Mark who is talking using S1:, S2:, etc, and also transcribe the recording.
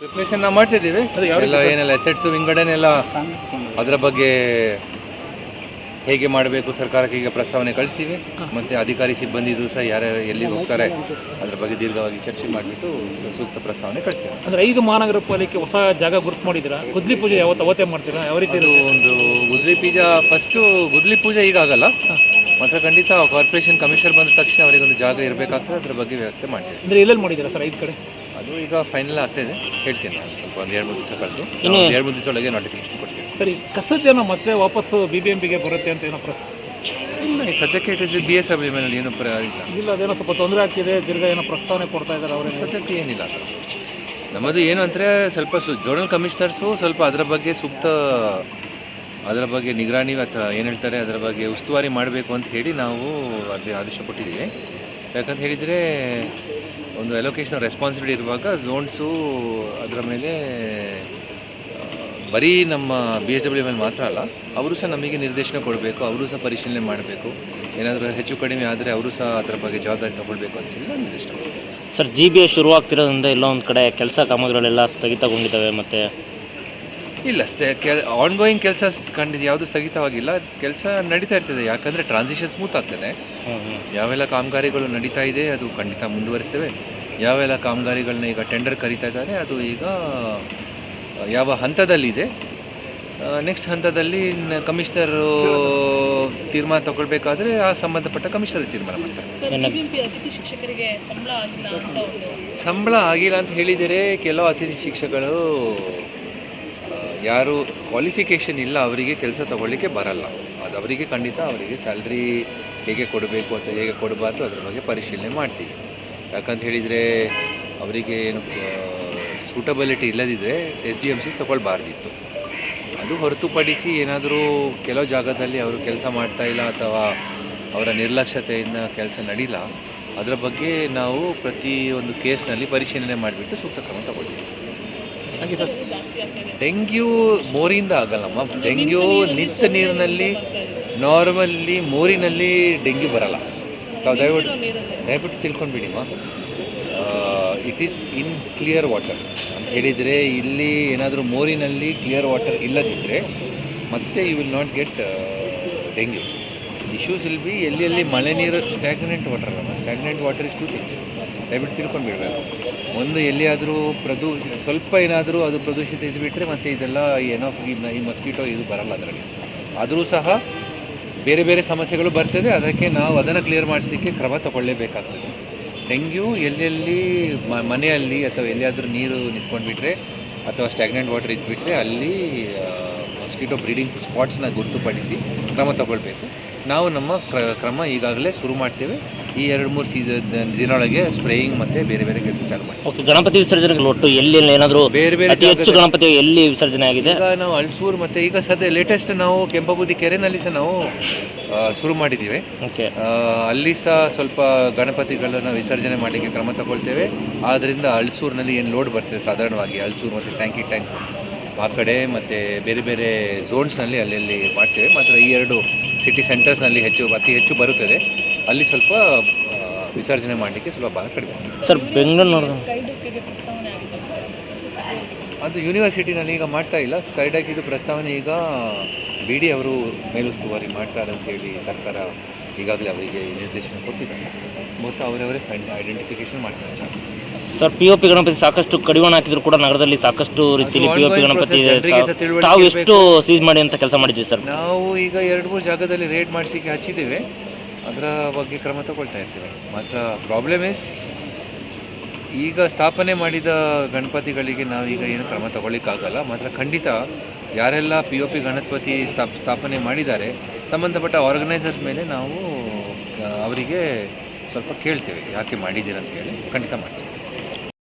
S1: Preparation ನಾವು ಮಾಡ್ತಿದ್ದೀವಿ. ಎಲ್ಲ ಏನೆಲ್ಲ ಎಸೆಟ್ಸು ವಿಂಗಡನೆಲ್ಲ ಅದರ ಬಗ್ಗೆ ಹೇಗೆ ಮಾಡಬೇಕು ಸರ್ಕಾರಕ್ಕೆ ಈಗ ಪ್ರಸ್ತಾವನೆ ಕಳಿಸ್ತೀವಿ. ಮತ್ತು ಅಧಿಕಾರಿ ಸಿಬ್ಬಂದಿದು ಸಹ ಯಾರ್ಯಾರು ಎಲ್ಲಿಗೆ ಹೋಗ್ತಾರೆ ಅದರ ಬಗ್ಗೆ ದೀರ್ಘವಾಗಿ ಚರ್ಚೆ ಮಾಡಿಬಿಟ್ಟು ಸೂಕ್ತ ಪ್ರಸ್ತಾವನೆ ಕಳಿಸ್ತೀವಿ.
S2: ಅಂದರೆ ಐದು ಮಹಾನಗರ ಪಾಲಿಕೆ ಹೊಸ ಜಾಗ ಗುರುತು ಮಾಡಿದ್ದೀರಾ? ಗುದ್ಲಿ ಪೂಜೆ ಯಾವತ್ತು ಅವತ್ತೇ ಮಾಡ್ತೀರಾ? ಯಾವ ರೀತಿ
S1: ಒಂದು ಗುದ್ಲಿ ಪೂಜೆ ಫಸ್ಟು ಗುದ್ಲಿ ಪೂಜೆ ಈಗ ಆಗಲ್ಲ. ಮಾತ್ರ ಖಂಡಿತ ಕಾರ್ಪೊರೇಷನ್ ಕಮಿಷನರ್ ಬಂದ ತಕ್ಷಣ ಅವರಿಗೊಂದು ಜಾಗ ಇರಬೇಕಾಗ್ತದೆ ಅದ್ರ ಬಗ್ಗೆ ವ್ಯವಸ್ಥೆ ಮಾಡ್ತೀವಿ.
S2: ಅಂದರೆ ಎಲ್ಲೆಲ್ಲಿ ಮಾಡಿದ್ದೀರಾ ಸರ್ ಐದು ಕಡೆ?
S1: ಅದು ಈಗ ಫೈನಲ್ ಆಗ್ತಾಯಿದೆ ಹೇಳ್ತೀನಿ. ನಾನು ಸ್ವಲ್ಪ ಒಂದು ಎರಡು ಮೂರು ದಿವಸ ಕಳೆದು ಎರಡು ಮೂರು ದಿವಸ ಒಳಗೆ ನೋಟಿಫಿಕೇಶನ್ ಕೊಡ್ತೀನಿ
S2: ಸರಿ ಕಸದ ಜನ ಮತ್ತೆ ವಾಪಸ್ಸು ಬಿ ಬಿ ಎಂ ಪಿಗೆ ಬರುತ್ತೆ ಅಂತ ಏನೋ ಪ್ರಸ್
S1: ಇಲ್ಲ ಈಗ ಸದ್ಯಕ್ಕೆ it is B S F ಮೇಲೆ ಏನು ಪ್ರ ಇಲ್ಲ.
S2: ಇಲ್ಲ ಅದೇನೋ ಸ್ವಲ್ಪ ತೊಂದರೆ ಆಗ್ತಿದೆ ದೀರ್ಘ ಏನೋ ಪ್ರಸ್ತಾವನೆ ಕೊಡ್ತಾ ಇದ್ದಾರೆ ಅವರೇ.
S1: ಸದ್ಯಕ್ಕೆ ಏನಿಲ್ಲ ಅದು. ನಮ್ಮದು ಏನು ಅಂದರೆ ಸ್ವಲ್ಪ ಸು ಜೋನಲ್ ಕಮಿಷನರ್ಸು ಸ್ವಲ್ಪ ಅದರ ಬಗ್ಗೆ ಸೂಕ್ತ ಅದರ ಬಗ್ಗೆ ನಿಗರಾಣಿ ಅಥವಾ ಏನು ಹೇಳ್ತಾರೆ ಅದರ ಬಗ್ಗೆ ಉಸ್ತುವಾರಿ ಮಾಡಬೇಕು ಅಂತ ಹೇಳಿ ನಾವು ಅದೇ ಆದೇಶ ಕೊಟ್ಟಿದ್ದೀವಿ. ಯಾಕಂತ ಹೇಳಿದರೆ ಒಂದು ಅಲೋಕೇಶನ್ ರೆಸ್ಪಾನ್ಸಿಬಿಲಿಟಿ ಇರುವಾಗ ಝೋನ್ಸು ಅದರ ಮೇಲೆ ಬರೀ ನಮ್ಮ ಬಿ ಎಸ್ ಡಬ್ಲ್ಯೂ ಮೇಲೆ ಮಾತ್ರ ಅಲ್ಲ, ಅವರು ಸಹ ನಮಗೆ ನಿರ್ದೇಶನ ಕೊಡಬೇಕು, ಅವರು ಸಹ ಪರಿಶೀಲನೆ ಮಾಡಬೇಕು. ಏನಾದರೂ ಹೆಚ್ಚು ಕಡಿಮೆ ಆದರೆ ಅವರು ಸಹ ಅದರ ಬಗ್ಗೆ ಜವಾಬ್ದಾರಿ ತಗೊಳ್ಬೇಕು ಅಂತ ಹೇಳಿ ನಾನು ನಿರ್ದೇಶನ.
S3: ಸರ್ ಜಿ ಬಿ ಎಸ್ ಶುರುವಾಗ್ತಿರೋದ್ರಿಂದ ಎಲ್ಲ ಒಂದು ಕಡೆ ಕೆಲಸ ಕಾಮಗಾರಿಗಳೆಲ್ಲ ಸ್ಥಗಿತಗೊಂಡಿದ್ದಾವೆ ಮತ್ತು
S1: ಇಲ್ಲ ಸ್ತೆ ಕೆಲ್ ಆನ್ಗೋಯಿಂಗ್ ಕೆಲಸ ಕಂಡಿದ್ದು ಯಾವುದು ಸ್ಥಗಿತವಾಗಿಲ್ಲ. ಕೆಲಸ ನಡೀತಾ ಇರ್ತದೆ. ಯಾಕಂದರೆ ಟ್ರಾನ್ಸಿಷನ್ ಸ್ಮೂತ್ ಆಗ್ತದೆ. ಯಾವೆಲ್ಲ ಕಾಮಗಾರಿಗಳು ನಡೀತಾ ಇದೆ ಅದು ಖಂಡಿತ ಮುಂದುವರಿಸ್ತೇವೆ. ಯಾವೆಲ್ಲ ಕಾಮಗಾರಿಗಳನ್ನ ಈಗ ಟೆಂಡರ್ ಕರೀತಾ ಇದ್ದಾರೆ ಅದು ಈಗ ಯಾವ ಹಂತದಲ್ಲಿದೆ. ನೆಕ್ಸ್ಟ್ ಹಂತದಲ್ಲಿ ಕಮಿಷನರು ತೀರ್ಮಾನ ತಗೊಳ್ಬೇಕಾದ್ರೆ ಆ ಸಂಬಂಧಪಟ್ಟ ಕಮಿಷನರ್ ತೀರ್ಮಾನ ಮಾಡ್ತಾರೆ.
S4: ಸಂಬಳ ಆಗಿಲ್ಲ ಅಂತ ಒಂದು
S1: ಸಂಬಳ ಆಗಿಲ್ಲ ಅಂತ ಹೇಳಿದರೆ ಕೆಲವು ಅತಿಥಿ ಶಿಕ್ಷಕರು ಯಾರು ಕ್ವಾಲಿಫಿಕೇಷನ್ ಇಲ್ಲ, ಅವರಿಗೆ ಕೆಲಸ ತಗೊಳ್ಳಿಕ್ಕೆ ಬರಲ್ಲ. ಅದು ಅವರಿಗೆ ಖಂಡಿತ ಅವರಿಗೆ ಸ್ಯಾಲ್ರಿ ಹೇಗೆ ಕೊಡಬೇಕು ಅಂತ ಹೇಗೆ ಕೊಡಬಾರ್ದು ಅದ್ರ ಬಗ್ಗೆ ಪರಿಶೀಲನೆ ಮಾಡ್ತೀವಿ. ಯಾಕಂತ ಹೇಳಿದರೆ ಅವರಿಗೆ ಏನು ಸೂಟಬಿಲಿಟಿ ಇಲ್ಲದಿದ್ದರೆ ಎಸ್ ಡಿ ಎಂ ಸಿ ತಗೊಳ್ಬಾರ್ದಿತ್ತು. ಅದು ಹೊರತುಪಡಿಸಿ ಏನಾದರೂ ಕೆಲವು ಜಾಗದಲ್ಲಿ ಅವರು ಕೆಲಸ ಮಾಡ್ತಾ ಇಲ್ಲ ಅಥವಾ ಅವರ ನಿರ್ಲಕ್ಷ್ಯತೆಯಿಂದ ಕೆಲಸ ನಡೀಲ ಅದರ ಬಗ್ಗೆ ನಾವು ಪ್ರತಿ ಒಂದು ಕೇಸ್ನಲ್ಲಿ ಪರಿಶೀಲನೆ ಮಾಡಿಬಿಟ್ಟು ಸೂಕ್ತ ಕ್ರಮ ತಗೊಳ್ತೀವಿ.
S4: ಸರ್, ಇದು ಜಾಸ್ತಿ
S1: ಡೆಂಗ್ಯೂ ಮೋರಿಯಿಂದ ಆಗಲ್ಲಮ್ಮ ಡೆಂಗ್ಯೂ ನಿಂತ ನೀರಿನಲ್ಲಿ ನಾರ್ಮಲ್ಲಿ ಮೋರಿನಲ್ಲಿ ಡೆಂಗ್ಯೂ ಬರಲ್ಲ.
S4: ಸರ್,
S1: ತಾವು ದಯವಿಟ್ಟು. ದಯವಿಟ್ಟು ತಿಳ್ಕೊಂಡ್ಬಿಡಿಮ್ಮ it is in clear water ಅಂತ ಹೇಳಿದರೆ ಇಲ್ಲಿ ಏನಾದರೂ ಮೋರಿನಲ್ಲಿ ಕ್ಲಿಯರ್ ವಾಟರ್ ಇಲ್ಲದಿದ್ದರೆ ಮತ್ತೆ you will not get dengue. Issues will be ಎಲ್ಲಿ ಎಲ್ಲಿ ಮಳೆ ನೀರು ಸ್ಟ್ಯಾಗ್ನೆಂಟ್ ವಾಟರ್ ಅಲ್ಲ stagnant water is two things ದಯವಿಟ್ಟು ತಿಳ್ಕೊಂಡ್ಬಿಡ್ಬೇಕು ಒಂದು ಎಲ್ಲಿಯಾದರೂ ಪ್ರದೂ, ಸ್ವಲ್ಪ ಏನಾದರೂ ಅದು ಪ್ರದೂಷಿತ ಇದ್ಬಿಟ್ರೆ ಮತ್ತೆ ಇದೆಲ್ಲ ಏನೋ ಈ ಮಸ್ಕಿಟೋ ಇದು ಬರಲ್ಲ ಅದರಲ್ಲಿ. ಆದರೂ ಸಹ ಬೇರೆ ಬೇರೆ ಸಮಸ್ಯೆಗಳು ಬರ್ತದೆ, ಅದಕ್ಕೆ ನಾವು ಅದನ್ನು ಕ್ಲಿಯರ್ ಮಾಡಿಸಲಿಕ್ಕೆ ಕ್ರಮ ತಗೊಳ್ಳೇಬೇಕಾಗ್ತದೆ. ಡೆಂಗ್ಯೂ ಎಲ್ಲೆಲ್ಲಿ ಮನೆಯಲ್ಲಿ ಅಥವಾ ಎಲ್ಲಿಯಾದರೂ ನೀರು ನಿಂತ್ಕೊಂಡ್ಬಿಟ್ರೆ ಅಥವಾ ಸ್ಟ್ಯಾಗ್ನೆಂಟ್ ವಾಟರ್ ಇದ್ಬಿಟ್ರೆ ಅಲ್ಲಿ ಮಸ್ಕಿಟೋ ಬ್ರೀಡಿಂಗ್ ಸ್ಪಾಟ್ಸ್ನ ಗುರುತುಪಡಿಸಿ ಕ್ರಮ ತಗೊಳ್ಬೇಕು. ನಾವು ನಮ್ಮ ಕ್ರ, ಕ್ರಮ ಈಗಾಗಲೇ ಶುರು ಮಾಡ್ತೇವೆ. ಈ ಎರಡು ಮೂರು ಸೀಸನ್ ದಿನೊಳಗೆ ಸ್ಪ್ರೇಯಿಂಗ್ ಮತ್ತೆ ಬೇರೆ ಬೇರೆ ಕೆಲಸ ಚಾಲು ಮಾಡಿ.
S3: ಓಕೆ ಗಣಪತಿ ವಿಸರ್ಜನೆ ಒಟ್ಟು ಎಲ್ಲಿ ಏನಾದರೂ
S1: ಬೇರೆ ಬೇರೆ
S3: ಅತಿ ಹೆಚ್ಚು ಗಣಪತಿ ಎಲ್ಲಿ ವಿಸರ್ಜನೆ ಆಗಿದೆ?
S1: ಈಗ ನಾವು ಅಳ್ಸೂರು ಮತ್ತೆ ಈಗ ಸದ್ಯ ಲೇಟೆಸ್ಟ್ ನಾವು ಕೆಂಪಬುದ್ದಿ ಕೆರೆನಲ್ಲಿ ಸಹ ನಾವು ಆ, ಶುರು ಮಾಡಿದ್ದೀವಿ.
S3: ಓಕೆ
S1: ಆ, ಅಲ್ಲಿ ಸಹ ಸ್ವಲ್ಪ ಗಣಪತಿಗಳನ್ನು ವಿಸರ್ಜನೆ ಮಾಡಲಿಕ್ಕೆ ಕ್ರಮ ತಗೊಳ್ತೇವೆ. ಆದ್ದರಿಂದ ಅಳ್ಸೂರಿನಲ್ಲಿ ಏನು ಲೋಡ್ ಬರ್ತದೆ ಸಾಧಾರಣವಾಗಿ ಅಳ್ಸೂರು ಮತ್ತು ಸ್ಯಾಂಕಿ ಟ್ಯಾಂಕ್ ಆ ಕಡೆ ಮತ್ತು ಬೇರೆ ಬೇರೆ ಝೋನ್ಸ್ನಲ್ಲಿ ಅಲ್ಲಲ್ಲಿ ಮಾಡ್ತೇವೆ. ಮಾತ್ರ ಈ ಎರಡು ಸಿಟಿ ಸೆಂಟರ್ಸ್ನಲ್ಲಿ ಹೆಚ್ಚು ಅತಿ ಹೆಚ್ಚು ಬರುತ್ತದೆ. ಅಲ್ಲಿ ಸ್ವಲ್ಪ ವಿಸರ್ಜನೆ ಮಾಡಲಿಕ್ಕೆ ಸ್ವಲ್ಪ ಭಾಳ ಕಡಿಮೆ
S3: ಸರ್ ಬೆಂಗಳೂರು
S4: ಸ್ಕೈ
S1: ಅದು ಯೂನಿವರ್ಸಿಟಿನಲ್ಲಿ ಈಗ ಮಾಡ್ತಾ ಇಲ್ಲ. ಸ್ಕೈಡಾಕ್ ಇದು ಪ್ರಸ್ತಾವನೆ ಈಗ ಬಿ ಡಿ ಅವರು ಮೇಲುಸ್ತುವಾರಿ ಮಾಡ್ತಾರೆ ಅಂತ ಹೇಳಿ ಸರ್ಕಾರ ಈಗಾಗಲೇ ಅವರಿಗೆ ನಿರ್ದೇಶನ ಕೊಟ್ಟಿದ್ದಾರೆ. ಮತ್ತು ಅವರವರೇ ಫೈಂಡ್ ಐಡೆಂಟಿಫಿಕೇಶನ್ ಮಾಡ್ತಾರೆ.
S3: Sir P O P Ganapati ಸಾಕಷ್ಟು ಕಡಿವಾಣ ಹಾಕಿದ್ರು ಕೂಡ ನಗರದಲ್ಲಿ ಸಾಕಷ್ಟು ರೀತಿಯಲ್ಲಿ ಪಿ ಒ ಪಿ ಗಣಪತಿ ತಾವು-. ಎಷ್ಟು ಸೀಸ್ ಮಾಡಿ ಅಂತ ಕೆಲಸ ಮಾಡಿದ್ದೀವಿ ಸರ್?
S1: ನಾವು ಈಗ ಎರಡು ಮೂರು ಜಾಗದಲ್ಲಿ ರೇಡ್ ಮಾಡಿಸಿ ಹಚ್ಚಿದ್ದೇವೆ. ಅದರ ಬಗ್ಗೆ ಕ್ರಮ ತಗೊಳ್ತಾ ಇರ್ತೀವಿ. ಮಾತ್ರ ಪ್ರಾಬ್ಲಮ್ ಇಸ್ ಈಗ ಸ್ಥಾಪನೆ ಮಾಡಿದ ಗಣಪತಿಗಳಿಗೆ ನಾವೀಗ ಏನು ಕ್ರಮ ತಗೊಳ್ಳಿಕ್ಕಾಗಲ್ಲ. ಮಾತ್ರ ಖಂಡಿತ ಯಾರೆಲ್ಲ ಪಿ ಒ ಪಿ ಗಣಪತಿ ಸ್ಥಾಪ್, ಸ್ಥಾಪನೆ ಮಾಡಿದ್ದಾರೆ, ಸಂಬಂಧಪಟ್ಟ ಆರ್ಗನೈಸರ್ಸ್ ಮೇಲೆ ನಾವು, ಅವರಿಗೆ ಸ್ವಲ್ಪ ಕೇಳ್ತೇವೆ. ಯಾಕೆ ಮಾಡಿದ್ದೀರ ಅಂತ ಹೇಳಿ ಖಂಡಿತ ಮಾಡ್ತೇವೆ.